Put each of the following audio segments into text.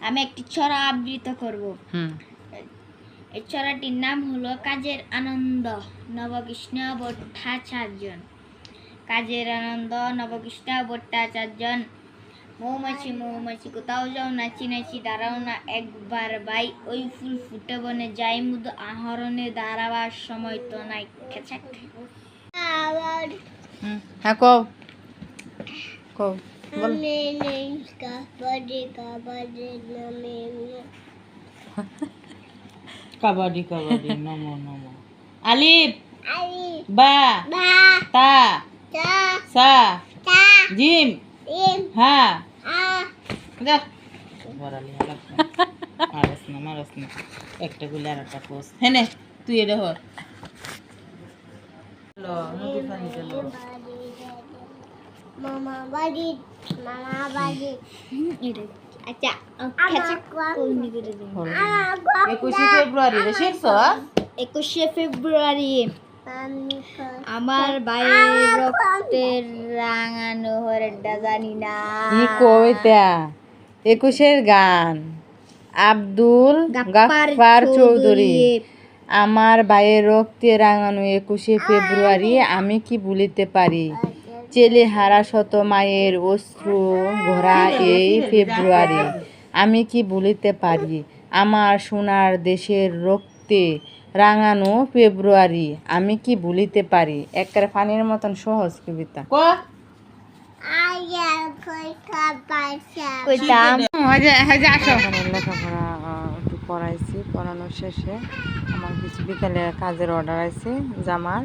আমি একটি ছড়া আবৃত করব। হুম। এই ছড়াটির নাম হলো কাজের আনন্দ নবকৃষ্ণ ভট্টাচার্য কাজের আনন্দ নবকৃষ্ণ ভট্টাচার্য মৌমাছি মৌমাছি কোথাও যাও নাচি নাচি দাঁড়াও না একবার বাই ওই ফুল ফুটে বনে যাই মুদ আহরণে দাঁড়াবার সময় তো নাই। খেচাক হ্যাঁ কও। কও। কাবাডি কাবাডি নামে নমো আলিফ বা তা সা জিম হ্যাঁ আ। যা। বরালি মারস না মারস না। একটা গুলি আর একটা পোস হ্যাঁ তুই এটা হর মামা বাড়ি একুশে ফেব্রুয়ারি শিখছ একুশে ফেব্রুয়ারি। আমার ভাইয়ের রক্তের রাঙানো হরেডা জানি না। কি কবিতা একুশের গান। আব্দুল গাফফার চৌধুরী। আমার ভাইয়ের রক্তে রাঙানো একুশে ফেব্রুয়ারি আমি কি ভুলিতে পারি? চেলে হারা শত মায়ের অশ্রু ঘোরা এই ফেব্রুয়ারি। আমি কি ভুলিতে পারি? আমার সোনার দেশের রক্তে রাঙানো ফেব্রুয়ারি। আমি কি ভুলিতে পারি? একেবারে পানির মতন সহজ কবিতা। লেখাপড়া একটু পড়াইছি পড়ানো শেষে আমার কিছু বিকালে কাজের অর্ডার আছে জামার।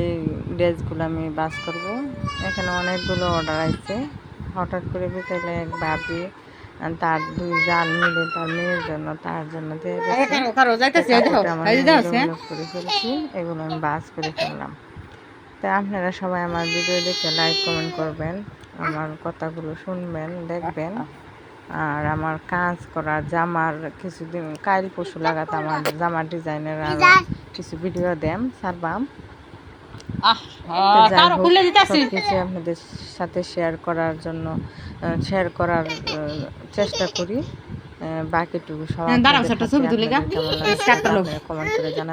এই ড্রেসগুলো আমি বাস করব। এখানে অনেকগুলো অর্ডার আছে হঠাৎ করে বিকালে এক ভাবি তার দুই জাল মিলে তার মেয়ের জন্য তার জন্য এগুলো আমি বাস করে ফেললাম। তো আপনারা সবাই আমার ভিডিও দেখে লাইক কমেন্ট করবেন আমার কথাগুলো শুনবেন দেখবেন। আর আমার কাজ করা জামার কিছুদিন কাইল পশু লাগাতে আমার জামার ডিজাইনের আর কিছু ভিডিও দেন সারবাম। কিছু আপনাদের সাথে শেয়ার করার জন্য শেয়ার করার চেষ্টা করি। বাকিটুকু সবাই কমেন্ট করে জানাবেন।